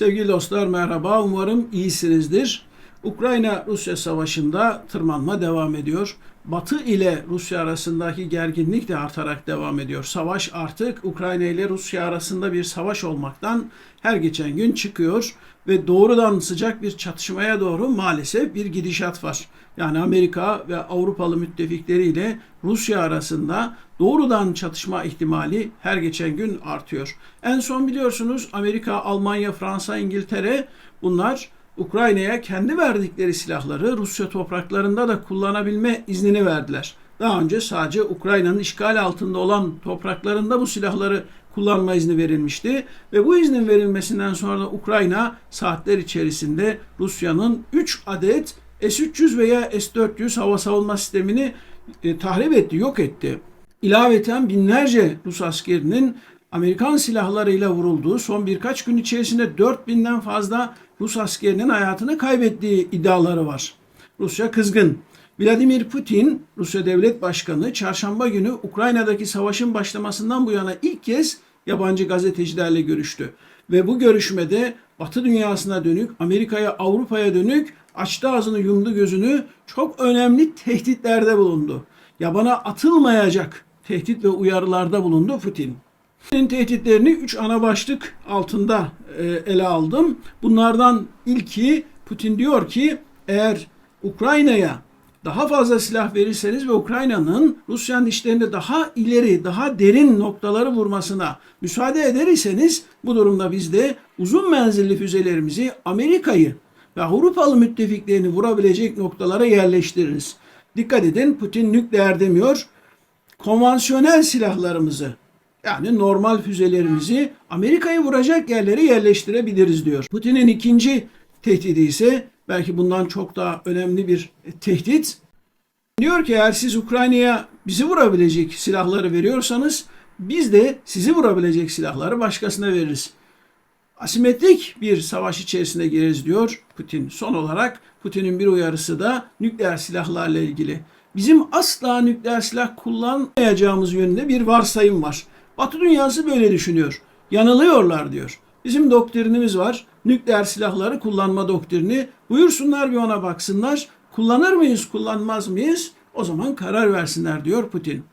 Sevgili dostlar merhaba. Umarım iyisinizdir. Ukrayna-Rusya savaşında tırmanma devam ediyor. Batı ile Rusya arasındaki gerginlik de artarak devam ediyor. Savaş artık Ukrayna ile Rusya arasında bir savaş olmaktan her geçen gün çıkıyor ve doğrudan sıcak bir çatışmaya doğru maalesef bir gidişat var. Yani Amerika ve Avrupalı müttefikleriyle Rusya arasında doğrudan çatışma ihtimali her geçen gün artıyor. En son biliyorsunuz Amerika, Almanya, Fransa, İngiltere bunlar Ukrayna'ya kendi verdikleri silahları Rusya topraklarında da kullanabilme iznini verdiler. Daha önce sadece Ukrayna'nın işgal altında olan topraklarında bu silahları kullanma izni verilmişti ve bu iznin verilmesinden sonra Ukrayna saatler içerisinde Rusya'nın 3 adet S-300 veya S-400 hava savunma sistemini e, tahrip etti, yok etti. İlaveten binlerce Rus askerinin Amerikan silahlarıyla vurulduğu son birkaç gün içerisinde 4000'den fazla Rus askerinin hayatını kaybettiği iddiaları var. Rusya kızgın. Vladimir Putin, Rusya Devlet Başkanı, çarşamba günü Ukrayna'daki savaşın başlamasından bu yana ilk kez yabancı gazetecilerle görüştü. Ve bu görüşmede Batı dünyasına dönük, Amerika'ya, Avrupa'ya dönük açtı ağzını yumdu gözünü çok önemli tehditlerde bulundu. Yabana atılmayacak tehdit ve uyarılarda bulundu Putin. Putin'in tehditlerini üç ana başlık altında e, ele aldım. Bunlardan ilki Putin diyor ki eğer Ukrayna'ya daha fazla silah verirseniz ve Ukrayna'nın Rusya'nın işlerinde daha ileri, daha derin noktaları vurmasına müsaade ederseniz bu durumda biz de uzun menzilli füzelerimizi Amerika'yı ve Avrupalı müttefiklerini vurabilecek noktalara yerleştiririz. Dikkat edin Putin nükleer demiyor. Konvansiyonel silahlarımızı yani normal füzelerimizi Amerika'yı vuracak yerlere yerleştirebiliriz diyor. Putin'in ikinci tehdidi ise belki bundan çok daha önemli bir tehdit. Diyor ki eğer siz Ukrayna'ya bizi vurabilecek silahları veriyorsanız biz de sizi vurabilecek silahları başkasına veririz. Asimetrik bir savaş içerisine gireriz diyor Putin. Son olarak Putin'in bir uyarısı da nükleer silahlarla ilgili. Bizim asla nükleer silah kullanmayacağımız yönünde bir varsayım var. Batı dünyası böyle düşünüyor. Yanılıyorlar diyor. Bizim doktrinimiz var. Nükleer silahları kullanma doktrini. Buyursunlar bir ona baksınlar. Kullanır mıyız, kullanmaz mıyız? O zaman karar versinler diyor Putin.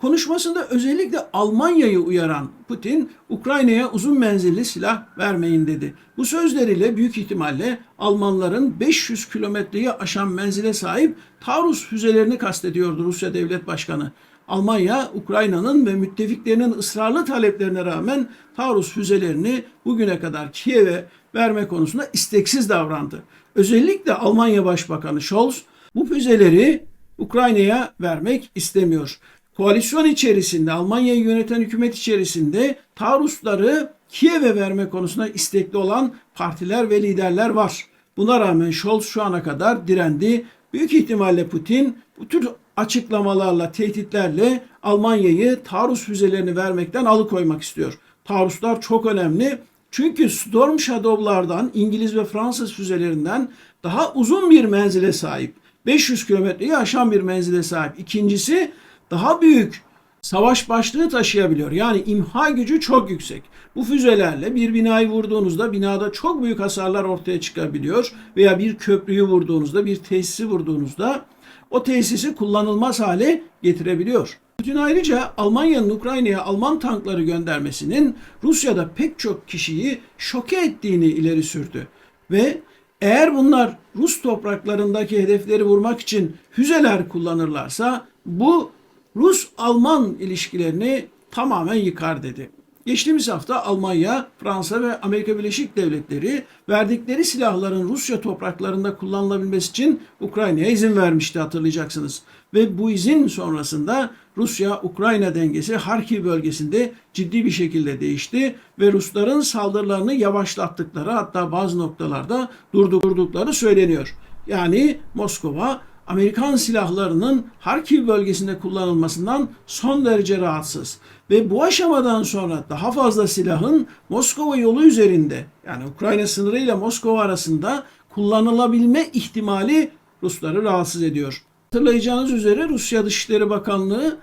Konuşmasında özellikle Almanya'yı uyaran Putin, Ukrayna'ya uzun menzilli silah vermeyin dedi. Bu sözleriyle büyük ihtimalle Almanların 500 kilometreyi aşan menzile sahip Taurus füzelerini kastediyordu Rusya Devlet Başkanı. Almanya, Ukrayna'nın ve müttefiklerinin ısrarlı taleplerine rağmen Taurus füzelerini bugüne kadar Kiev'e verme konusunda isteksiz davrandı. Özellikle Almanya Başbakanı Scholz bu füzeleri Ukrayna'ya vermek istemiyor. Koalisyon içerisinde, Almanya'yı yöneten hükümet içerisinde taarruzları Kiev'e verme konusunda istekli olan partiler ve liderler var. Buna rağmen Scholz şu ana kadar direndi. Büyük ihtimalle Putin bu tür açıklamalarla, tehditlerle Almanya'yı taarruz füzelerini vermekten alıkoymak istiyor. Taarruzlar çok önemli. Çünkü Storm Shadow'lardan, İngiliz ve Fransız füzelerinden daha uzun bir menzile sahip. 500 kilometreyi aşan bir menzile sahip. İkincisi daha büyük savaş başlığı taşıyabiliyor. Yani imha gücü çok yüksek. Bu füzelerle bir binayı vurduğunuzda binada çok büyük hasarlar ortaya çıkabiliyor veya bir köprüyü vurduğunuzda, bir tesisi vurduğunuzda o tesisi kullanılmaz hale getirebiliyor. Putin ayrıca Almanya'nın Ukrayna'ya Alman tankları göndermesinin Rusya'da pek çok kişiyi şoke ettiğini ileri sürdü. Ve eğer bunlar Rus topraklarındaki hedefleri vurmak için füzeler kullanırlarsa bu Rus-Alman ilişkilerini tamamen yıkar dedi. Geçtiğimiz hafta Almanya, Fransa ve Amerika Birleşik Devletleri verdikleri silahların Rusya topraklarında kullanılabilmesi için Ukrayna'ya izin vermişti hatırlayacaksınız. Ve bu izin sonrasında Rusya-Ukrayna dengesi Harkiv bölgesinde ciddi bir şekilde değişti ve Rusların saldırılarını yavaşlattıkları hatta bazı noktalarda durdurdukları söyleniyor. Yani Moskova Amerikan silahlarının Harkiv bölgesinde kullanılmasından son derece rahatsız. Ve bu aşamadan sonra daha fazla silahın Moskova yolu üzerinde yani Ukrayna sınırı ile Moskova arasında kullanılabilme ihtimali Rusları rahatsız ediyor. Hatırlayacağınız üzere Rusya Dışişleri Bakanlığı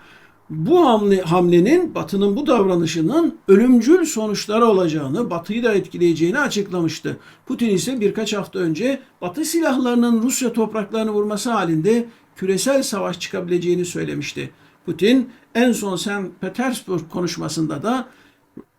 bu hamle, hamlenin Batı'nın bu davranışının ölümcül sonuçları olacağını, Batı'yı da etkileyeceğini açıklamıştı. Putin ise birkaç hafta önce Batı silahlarının Rusya topraklarını vurması halinde küresel savaş çıkabileceğini söylemişti. Putin en son St. Petersburg konuşmasında da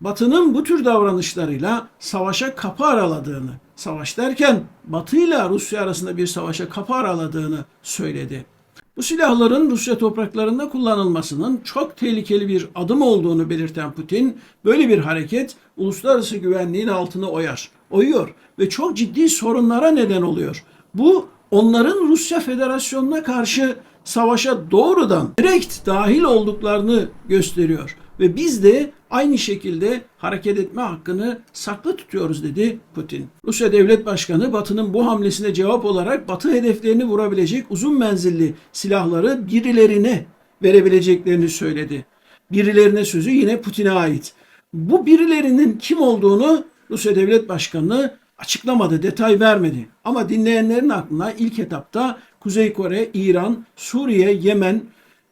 Batı'nın bu tür davranışlarıyla savaşa kapı araladığını, savaş derken Batı ile Rusya arasında bir savaşa kapı araladığını söyledi. Bu silahların Rusya topraklarında kullanılmasının çok tehlikeli bir adım olduğunu belirten Putin, böyle bir hareket uluslararası güvenliğin altını oyar, oyuyor ve çok ciddi sorunlara neden oluyor. Bu onların Rusya Federasyonu'na karşı savaşa doğrudan direkt dahil olduklarını gösteriyor ve biz de aynı şekilde hareket etme hakkını saklı tutuyoruz dedi Putin. Rusya Devlet Başkanı Batı'nın bu hamlesine cevap olarak Batı hedeflerini vurabilecek uzun menzilli silahları birilerine verebileceklerini söyledi. Birilerine sözü yine Putin'e ait. Bu birilerinin kim olduğunu Rusya Devlet Başkanı açıklamadı, detay vermedi. Ama dinleyenlerin aklına ilk etapta Kuzey Kore, İran, Suriye, Yemen,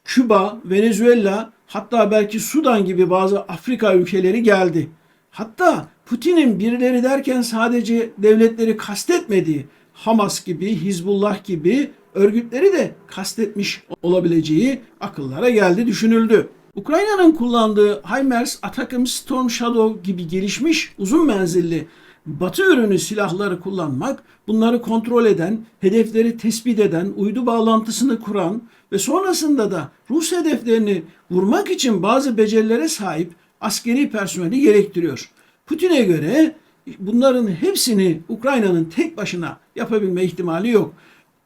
Küba, Venezuela, hatta belki Sudan gibi bazı Afrika ülkeleri geldi. Hatta Putin'in birileri derken sadece devletleri kastetmediği Hamas gibi, Hizbullah gibi örgütleri de kastetmiş olabileceği akıllara geldi, düşünüldü. Ukrayna'nın kullandığı HIMARS, Atakım, Storm Shadow gibi gelişmiş uzun menzilli Batı ürünü silahları kullanmak, bunları kontrol eden, hedefleri tespit eden, uydu bağlantısını kuran ve sonrasında da Rus hedeflerini vurmak için bazı becerilere sahip askeri personeli gerektiriyor. Putin'e göre bunların hepsini Ukrayna'nın tek başına yapabilme ihtimali yok.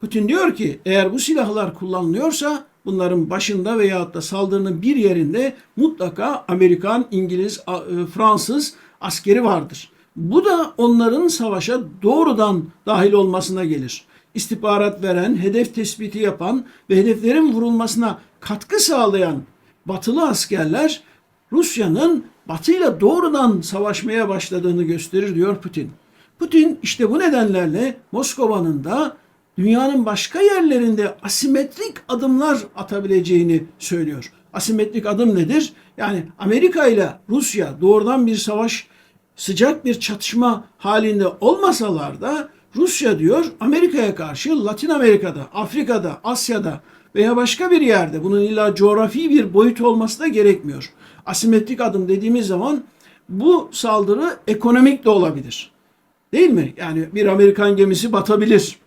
Putin diyor ki eğer bu silahlar kullanılıyorsa bunların başında veyahut da saldırının bir yerinde mutlaka Amerikan, İngiliz, Fransız askeri vardır. Bu da onların savaşa doğrudan dahil olmasına gelir. İstihbarat veren, hedef tespiti yapan ve hedeflerin vurulmasına katkı sağlayan batılı askerler Rusya'nın batıyla doğrudan savaşmaya başladığını gösterir diyor Putin. Putin işte bu nedenlerle Moskova'nın da dünyanın başka yerlerinde asimetrik adımlar atabileceğini söylüyor. Asimetrik adım nedir? Yani Amerika ile Rusya doğrudan bir savaş sıcak bir çatışma halinde olmasalar da Rusya diyor Amerika'ya karşı Latin Amerika'da, Afrika'da, Asya'da veya başka bir yerde bunun illa coğrafi bir boyut olması da gerekmiyor. Asimetrik adım dediğimiz zaman bu saldırı ekonomik de olabilir. Değil mi? Yani bir Amerikan gemisi batabilir.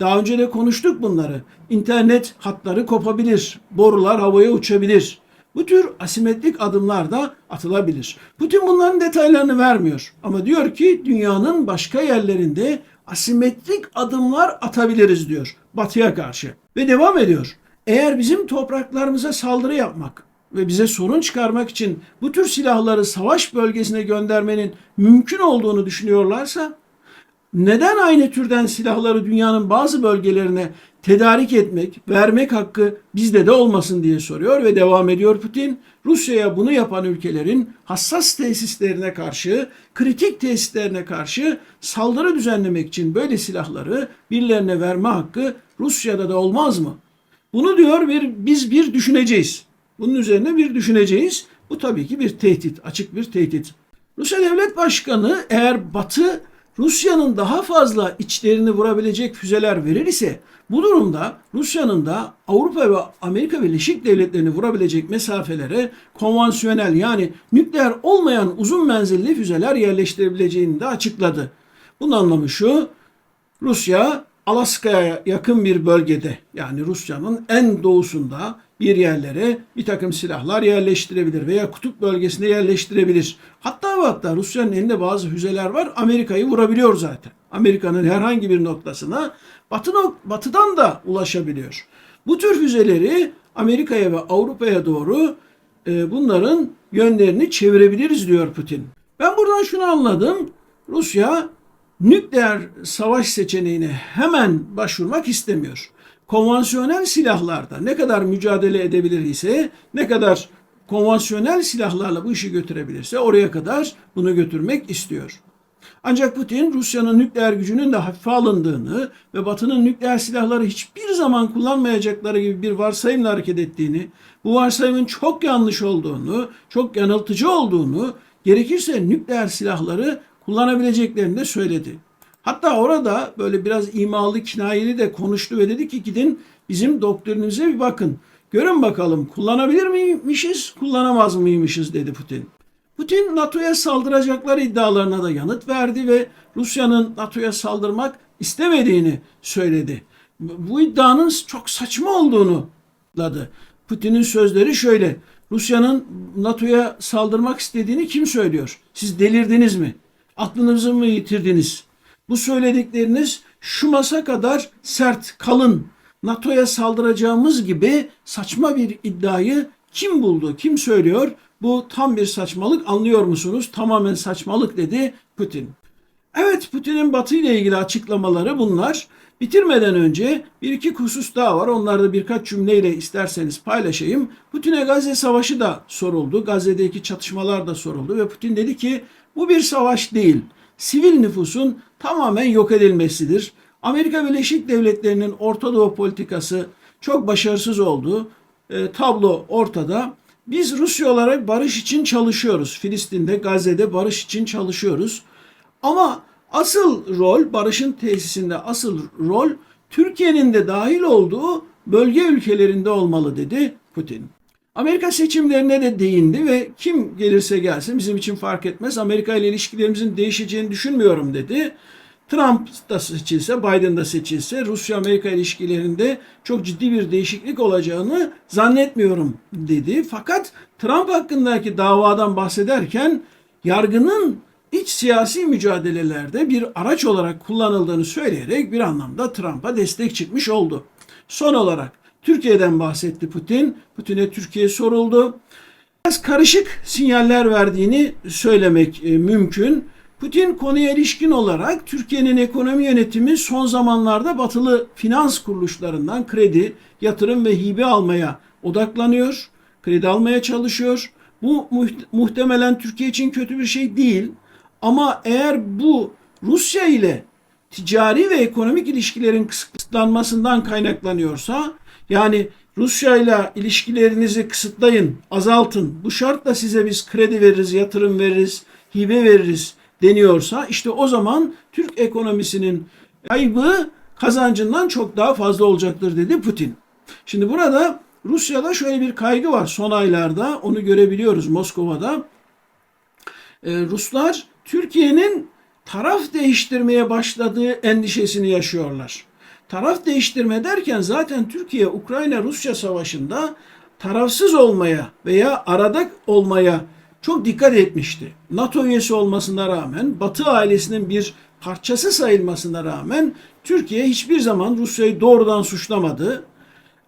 Daha önce de konuştuk bunları. İnternet hatları kopabilir. Borular havaya uçabilir. Bu tür asimetrik adımlar da atılabilir. Putin bunların detaylarını vermiyor. Ama diyor ki dünyanın başka yerlerinde asimetrik adımlar atabiliriz diyor batıya karşı. Ve devam ediyor. Eğer bizim topraklarımıza saldırı yapmak ve bize sorun çıkarmak için bu tür silahları savaş bölgesine göndermenin mümkün olduğunu düşünüyorlarsa neden aynı türden silahları dünyanın bazı bölgelerine tedarik etmek, vermek hakkı bizde de olmasın diye soruyor ve devam ediyor Putin. Rusya'ya bunu yapan ülkelerin hassas tesislerine karşı, kritik tesislerine karşı saldırı düzenlemek için böyle silahları birilerine verme hakkı Rusya'da da olmaz mı? Bunu diyor bir, biz bir düşüneceğiz. Bunun üzerine bir düşüneceğiz. Bu tabii ki bir tehdit, açık bir tehdit. Rusya Devlet Başkanı eğer Batı Rusya'nın daha fazla içlerini vurabilecek füzeler verir ise bu durumda Rusya'nın da Avrupa ve Amerika Birleşik Devletleri'ni vurabilecek mesafelere konvansiyonel yani nükleer olmayan uzun menzilli füzeler yerleştirebileceğini de açıkladı. Bunun anlamı şu, Rusya Alaska'ya yakın bir bölgede yani Rusya'nın en doğusunda bir yerlere bir takım silahlar yerleştirebilir veya kutup bölgesine yerleştirebilir. Hatta ve hatta Rusya'nın elinde bazı füzeler var. Amerika'yı vurabiliyor zaten. Amerika'nın herhangi bir noktasına batı, batıdan da ulaşabiliyor. Bu tür füzeleri Amerika'ya ve Avrupa'ya doğru e, bunların yönlerini çevirebiliriz diyor Putin. Ben buradan şunu anladım. Rusya nükleer savaş seçeneğine hemen başvurmak istemiyor konvansiyonel silahlarda ne kadar mücadele edebilir ise, ne kadar konvansiyonel silahlarla bu işi götürebilirse oraya kadar bunu götürmek istiyor. Ancak Putin Rusya'nın nükleer gücünün de hafife alındığını ve Batı'nın nükleer silahları hiçbir zaman kullanmayacakları gibi bir varsayımla hareket ettiğini, bu varsayımın çok yanlış olduğunu, çok yanıltıcı olduğunu, gerekirse nükleer silahları kullanabileceklerini de söyledi. Hatta orada böyle biraz imalı, kinayeli de konuştu ve dedi ki gidin bizim doktrinimize bir bakın. Görün bakalım kullanabilir miymişiz, kullanamaz mıymışız dedi Putin. Putin NATO'ya saldıracakları iddialarına da yanıt verdi ve Rusya'nın NATO'ya saldırmak istemediğini söyledi. Bu iddianın çok saçma olduğunu ladı. Putin'in sözleri şöyle. Rusya'nın NATO'ya saldırmak istediğini kim söylüyor? Siz delirdiniz mi? Aklınızı mı yitirdiniz? Bu söyledikleriniz şu masa kadar sert, kalın, NATO'ya saldıracağımız gibi saçma bir iddiayı kim buldu, kim söylüyor? Bu tam bir saçmalık anlıyor musunuz? Tamamen saçmalık dedi Putin. Evet Putin'in Batı ile ilgili açıklamaları bunlar. Bitirmeden önce bir iki husus daha var. Onları da birkaç cümleyle isterseniz paylaşayım. Putin'e Gazze Savaşı da soruldu. Gazze'deki çatışmalar da soruldu ve Putin dedi ki bu bir savaş değil. Sivil nüfusun tamamen yok edilmesidir. Amerika Birleşik Devletleri'nin Orta Doğu politikası çok başarısız oldu. E, tablo ortada. Biz Rusya olarak barış için çalışıyoruz. Filistin'de, Gazze'de barış için çalışıyoruz. Ama asıl rol, barışın tesisinde asıl rol Türkiye'nin de dahil olduğu bölge ülkelerinde olmalı dedi Putin. Amerika seçimlerine de değindi ve kim gelirse gelsin bizim için fark etmez. Amerika ile ilişkilerimizin değişeceğini düşünmüyorum dedi. Trump da seçilse, Biden da seçilse Rusya-Amerika ilişkilerinde çok ciddi bir değişiklik olacağını zannetmiyorum dedi. Fakat Trump hakkındaki davadan bahsederken yargının iç siyasi mücadelelerde bir araç olarak kullanıldığını söyleyerek bir anlamda Trump'a destek çıkmış oldu. Son olarak Türkiye'den bahsetti Putin. Putin'e Türkiye soruldu. Biraz karışık sinyaller verdiğini söylemek e, mümkün. Putin konuya ilişkin olarak Türkiye'nin ekonomi yönetimi son zamanlarda batılı finans kuruluşlarından kredi, yatırım ve hibe almaya odaklanıyor. Kredi almaya çalışıyor. Bu muhtemelen Türkiye için kötü bir şey değil. Ama eğer bu Rusya ile ticari ve ekonomik ilişkilerin kısıtlanmasından kaynaklanıyorsa yani Rusya ile ilişkilerinizi kısıtlayın, azaltın. Bu şartla size biz kredi veririz, yatırım veririz, hibe veririz deniyorsa işte o zaman Türk ekonomisinin kaybı kazancından çok daha fazla olacaktır dedi Putin. Şimdi burada Rusya'da şöyle bir kaygı var son aylarda onu görebiliyoruz Moskova'da. Ee, Ruslar Türkiye'nin taraf değiştirmeye başladığı endişesini yaşıyorlar. Taraf değiştirme derken zaten Türkiye Ukrayna-Rusya savaşında tarafsız olmaya veya arada olmaya çok dikkat etmişti. NATO üyesi olmasına rağmen, Batı ailesinin bir parçası sayılmasına rağmen Türkiye hiçbir zaman Rusya'yı doğrudan suçlamadı.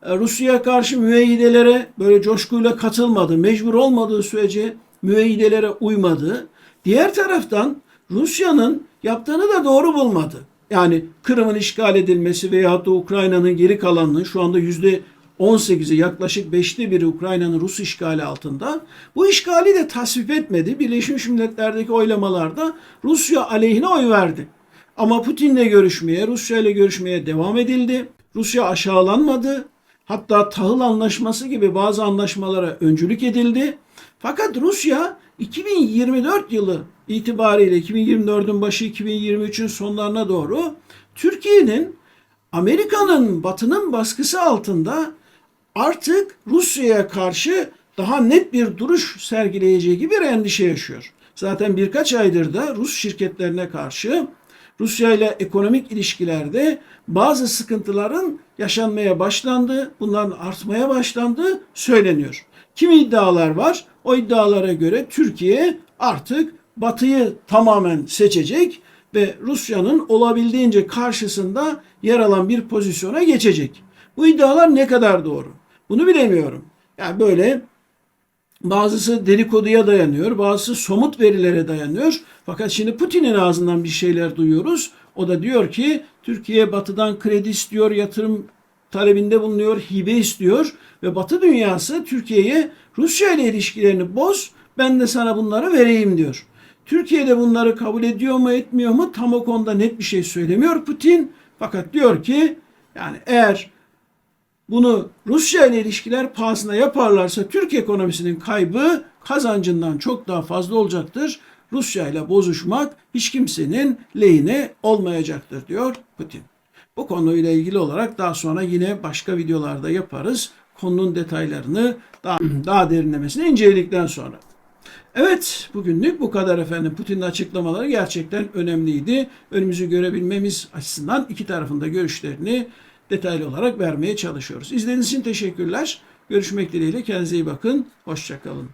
E, Rusya'ya karşı müeyyidelere böyle coşkuyla katılmadı. Mecbur olmadığı sürece müeyyidelere uymadı. Diğer taraftan Rusya'nın yaptığını da doğru bulmadı. Yani Kırım'ın işgal edilmesi veyahut da Ukrayna'nın geri kalanının şu anda yüzde 18'i yaklaşık 5'te biri Ukrayna'nın Rus işgali altında. Bu işgali de tasvip etmedi. Birleşmiş Milletler'deki oylamalarda Rusya aleyhine oy verdi. Ama Putin'le görüşmeye, Rusya ile görüşmeye devam edildi. Rusya aşağılanmadı. Hatta tahıl anlaşması gibi bazı anlaşmalara öncülük edildi. Fakat Rusya 2024 yılı itibariyle 2024'ün başı 2023'ün sonlarına doğru Türkiye'nin Amerika'nın batının baskısı altında artık Rusya'ya karşı daha net bir duruş sergileyeceği gibi bir endişe yaşıyor. Zaten birkaç aydır da Rus şirketlerine karşı Rusya ile ekonomik ilişkilerde bazı sıkıntıların yaşanmaya başlandı, bunların artmaya başlandığı söyleniyor. Kimi iddialar var? O iddialara göre Türkiye artık Batı'yı tamamen seçecek ve Rusya'nın olabildiğince karşısında yer alan bir pozisyona geçecek. Bu iddialar ne kadar doğru? Bunu bilemiyorum. Yani böyle bazısı dedikoduya dayanıyor, bazısı somut verilere dayanıyor. Fakat şimdi Putin'in ağzından bir şeyler duyuyoruz. O da diyor ki Türkiye batıdan kredi istiyor, yatırım talebinde bulunuyor, hibe istiyor ve Batı dünyası Türkiye'ye Rusya ile ilişkilerini boz, ben de sana bunları vereyim diyor. Türkiye de bunları kabul ediyor mu etmiyor mu tam o konuda net bir şey söylemiyor Putin. Fakat diyor ki yani eğer bunu Rusya ile ilişkiler pahasına yaparlarsa Türk ekonomisinin kaybı kazancından çok daha fazla olacaktır. Rusya ile bozuşmak hiç kimsenin lehine olmayacaktır diyor Putin. Bu konuyla ilgili olarak daha sonra yine başka videolarda yaparız. Konunun detaylarını daha, daha derinlemesine inceledikten sonra. Evet, bugünlük bu kadar efendim. Putin'in açıklamaları gerçekten önemliydi. Önümüzü görebilmemiz açısından iki tarafında görüşlerini detaylı olarak vermeye çalışıyoruz. İzlediğiniz için teşekkürler. Görüşmek dileğiyle. Kendinize iyi bakın. Hoşçakalın.